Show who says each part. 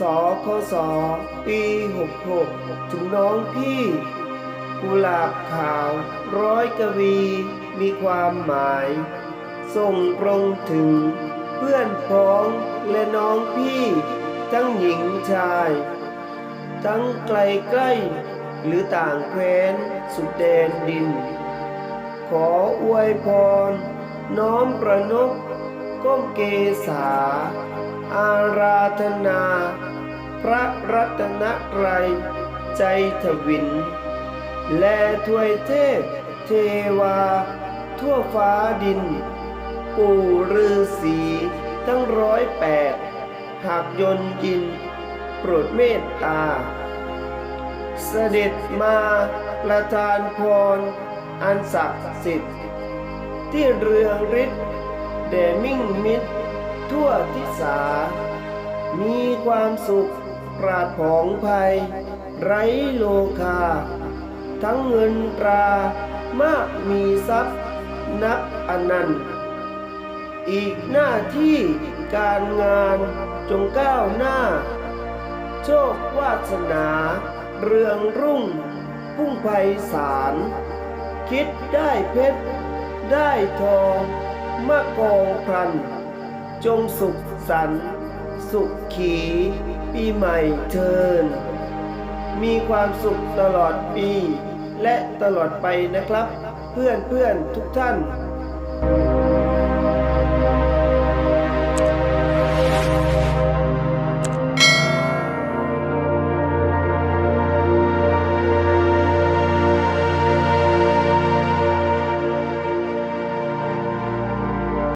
Speaker 1: ศปี66 ถึงน้องพี่ กุหลาบขาวร้อยกวีมีความหมาย ส่งตรงถึง เพื่อนพ้องและน้องพี่ ทั้งหญิงชาย ทั้งไกลใกล้ หรือต่างแคว้นสุดแดนดิน ขออวยพร น้อมประนบก้มเกษาอาราธนา พระรัตนตรัยใจทวิน และถวยเทพเทวา ทั่วฟ้าดิน ปู่ฤาษีทั้งร้อยแปดหากยนต์ยิน โปรดเมตตา เสด็จมาประทานพร อันศักดิ์สิทธิ์ ที่เรืองฤทธิ์แด่มิ่งมิตรทั่วทิศามีความสุข ปราดผองภัย ไร้โลคา ทั้งเงินตรามากมีทรัพย์นับอนันต์ อีกหน้าที่การงานจงก้าวหน้า โชควาสนา เรืองรุ่ง พุ่งไพศาลคิดได้เพชร ได้ทองมะกองพลัน จงสุขสัน สุขขี ปีใหม่เทิน มีความสุขตลอดปี และตลอดไปนะครับ เพื่อนเพื่อนทุกท่าน